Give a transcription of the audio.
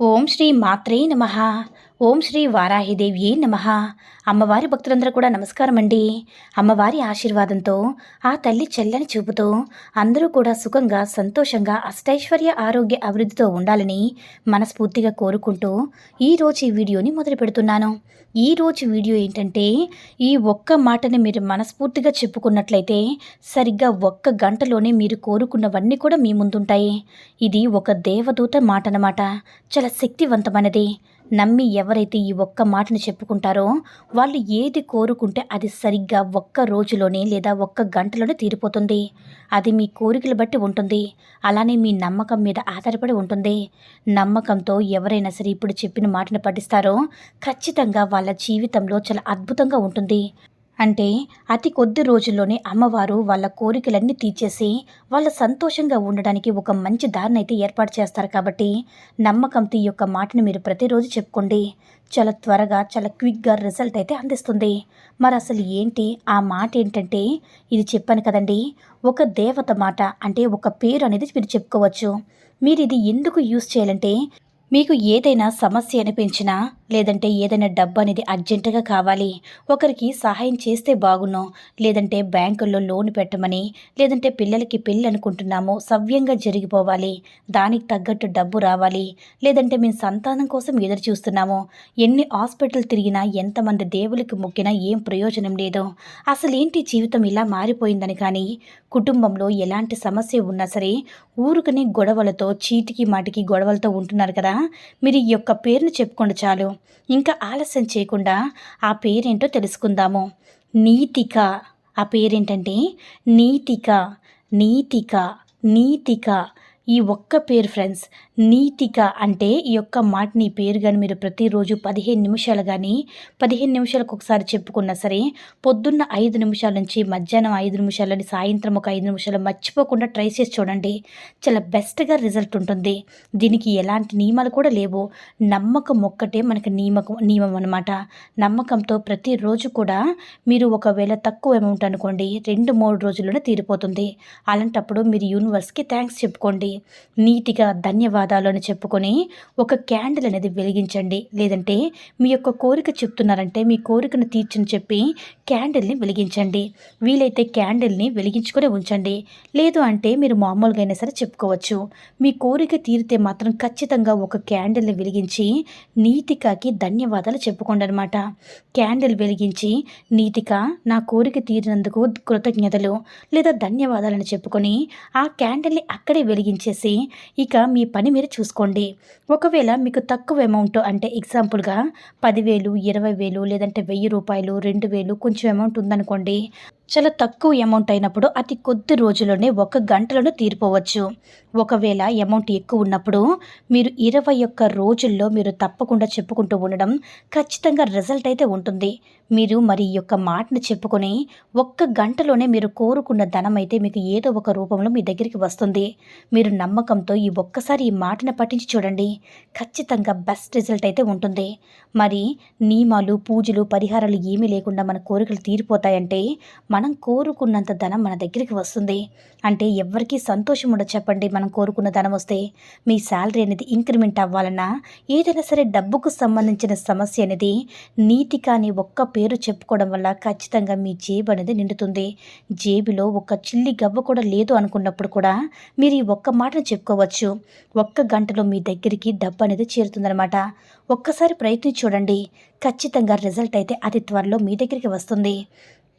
ఓం శ్రీ మాత్రే నమ. ఓం శ్రీ వారాహిదేవి నమ. అమ్మవారి భక్తులందరూ కూడా నమస్కారం అండి అమ్మవారి ఆశీర్వాదంతో ఆ తల్లి చెల్లని చూపుతో అందరూ కూడా సుఖంగా సంతోషంగా అష్టైశ్వర్య ఆరోగ్య అభివృద్ధితో ఉండాలని మనస్ఫూర్తిగా కోరుకుంటూ ఈరోజు ఈ వీడియోని మొదలు పెడుతున్నాను. ఈరోజు వీడియో ఏంటంటే ఈ ఒక్క మాటని మీరు మనస్ఫూర్తిగా చెప్పుకున్నట్లయితే సరిగ్గా ఒక్క గంటలోనే మీరు కోరుకున్నవన్నీ కూడా మీ ముందుంటాయి. ఇది ఒక దేవదూత మాట అన్నమాట చాలా శక్తివంతమైనది. నమ్మి ఎవరైతే ఈ ఒక్క మాటను చెప్పుకుంటారో వాళ్ళు ఏది కోరుకుంటే అది సరిగ్గా ఒక్క రోజులోనే లేదా ఒక్క గంటలోనే తీరిపోతుంది. అది మీ కోరికలు బట్టి ఉంటుంది. అలానే మీ నమ్మకం మీద ఆధారపడి ఉంటుంది. నమ్మకంతో ఎవరైనా సరే ఇప్పుడు చెప్పిన మాటను పఠిస్తారో ఖచ్చితంగా వాళ్ళ జీవితంలో చాలా అద్భుతంగా ఉంటుంది. అంటే అతి కొద్ది రోజుల్లోనే అమ్మవారు వాళ్ళ కోరికలన్నీ తీర్చేసి వాళ్ళ సంతోషంగా ఉండడానికి ఒక మంచి దారిని అయితే ఏర్పాటు చేస్తారు కాబట్టి నమ్మకంతో ఈ యొక్క మాటను మీరు ప్రతిరోజు చెప్పుకోండి. చాలా త్వరగా చాలా క్విక్గా రిజల్ట్ అయితే అందిస్తుంది. మరి అసలు ఏంటి? ఆ మాట ఏంటంటే ఇది చెప్పాను కదండి. ఒక దేవత మాట అంటే ఒక పేరు అనేది మీరు చెప్పుకోవచ్చు. మీరు ఇది ఎందుకు యూస్ చేయాలంటే మీకు ఏదైనా సమస్య అనిపించినా లేదంటే ఏదైనా డబ్బు అనేది అర్జెంటుగా కావాలి. ఒకరికి సహాయం చేస్తే బాగున్నాం. లేదంటే బ్యాంకుల్లో లోన్ పెట్టమని లేదంటే పిల్లలకి పెళ్ళి అనుకుంటున్నాము సవ్యంగా జరిగిపోవాలి. దానికి తగ్గట్టు డబ్బు రావాలి. లేదంటే మేము సంతానం కోసం ఎదురు చూస్తున్నాము ఎన్ని హాస్పిటల్ తిరిగినా ఎంతమంది దేవులకి మొక్కినా ఏం ప్రయోజనం లేదు. అసలేంటి జీవితం ఇలా మారిపోయిందని కానీ కుటుంబంలో ఎలాంటి సమస్య ఉన్నా సరే ఊరుకనే గొడవలతో చీటికి మాటికి గొడవలతో ఉంటున్నారు కదా. మీరు ఈ యొక్క పేరును చెప్పుకోండి చాలు. ఇంకా ఆలస్యం చేయకుండా ఆ పేరేంటో తెలుసుకుందాము. నీతిక. ఆ పేరేంటంటే నీతిక. నీతిక. నీతిక. ఈ ఒక్క పేరు ఫ్రెండ్స్ నీతిక అంటే ఈ యొక్క మాటని పేరు కానీ మీరు ప్రతిరోజు పదిహేను నిమిషాలు కానీ పదిహేను నిమిషాలకు ఒకసారి చెప్పుకున్నా సరే పొద్దున్న ఐదు నిమిషాల నుంచి మధ్యాహ్నం ఐదు నిమిషాలని సాయంత్రం ఒక ఐదు నిమిషాలు మర్చిపోకుండా ట్రై చేసి చూడండి. చాలా బెస్ట్గా రిజల్ట్ ఉంటుంది. దీనికి ఎలాంటి నియమాలు కూడా లేవు. నమ్మకం ఒక్కటే మనకి నియమకం నియమం అనమాట నమ్మకంతో ప్రతిరోజు కూడా మీరు ఒకవేళ తక్కువ అమౌంట్ అనుకోండి రెండు మూడు రోజుల్లోనే తీరిపోతుంది. అలాంటప్పుడు మీరు యూనివర్స్కి థ్యాంక్స్ చెప్పుకోండి. నీటిగా ధన్యవాదాలు అని చెప్పుకొని ఒక క్యాండిల్ అనేది వెలిగించండి. లేదంటే మీ యొక్క కోరిక చెప్తున్నారంటే మీ కోరికను తీర్చని చెప్పి క్యాండిల్ని వెలిగించండి. వీలైతే క్యాండిల్ని వెలిగించుకొని ఉంచండి. లేదు అంటే మీరు మామూలుగా అయినా సరే చెప్పుకోవచ్చు. మీ కోరిక తీరితే మాత్రం ఖచ్చితంగా ఒక క్యాండిల్ని వెలిగించి నీతికకి ధన్యవాదాలు చెప్పుకోండి అనమాట క్యాండిల్ వెలిగించి నీతిక నా కోరిక తీరినందుకు కృతజ్ఞతలు లేదా ధన్యవాదాలని చెప్పుకొని ఆ క్యాండిల్ని అక్కడే వెలిగించేసి ఇక మీ పని మీరు చూసుకోండి. ఒకవేళ మీకు తక్కువ అమౌంట్ అంటే ఎగ్జాంపుల్గా పదివేలు ఇరవై వేలు లేదంటే వెయ్యి రూపాయలు రెండు వేలు కొంచెం అమౌంట్ ఉందనుకోండి చాలా తక్కువ అమౌంట్ అయినప్పుడు అతి కొద్ది రోజుల్లోనే ఒక గంటలను తీరిపోవచ్చు. ఒకవేళ అమౌంట్ ఎక్కువ ఉన్నప్పుడు మీరు ఇరవై ఒక్క రోజుల్లో మీరు తప్పకుండా చెప్పుకుంటూ ఉండడం ఖచ్చితంగా రిజల్ట్ అయితే ఉంటుంది. మీరు మరి ఈ యొక్క మాటను చెప్పుకొని ఒక్క గంటలోనే మీరు కోరుకున్న ధనం అయితే మీకు ఏదో ఒక రూపంలో మీ దగ్గరికి వస్తుంది. మీరు నమ్మకంతో ఈ ఒక్కసారి ఈ మాటను పఠించి చూడండి. ఖచ్చితంగా బెస్ట్ రిజల్ట్ అయితే ఉంటుంది. మరి నియమాలు పూజలు పరిహారాలు ఏమీ లేకుండా మన కోరికలు తీరిపోతాయంటే మనం కోరుకున్నంత ధనం మన దగ్గరికి వస్తుంది. అంటే ఎవరికి సంతోషం ఉండదు చెప్పండి మనం కోరుకున్న ధనం వస్తే. మీ శాలరీ అనేది ఇంక్రిమెంట్ అవ్వాలన్నా ఏదైనా సరే డబ్బుకు సంబంధించిన సమస్య అనేది నీతి కానీ ఒక్క పేరు చెప్పుకోవడం వల్ల ఖచ్చితంగా మీ జేబు అనేది నిండుతుంది. జేబులో ఒక చిల్లి గవ్వ కూడా లేదు అనుకున్నప్పుడు కూడా మీరు ఈ ఒక్క మాటను చెప్పుకోవచ్చు. ఒక్క గంటలో మీ దగ్గరికి డబ్బు అనేది చేరుతుందనమాట ఒక్కసారి ప్రయత్నించి చూడండి. ఖచ్చితంగా రిజల్ట్ అయితే అతి త్వరలో మీ దగ్గరికి వస్తుంది.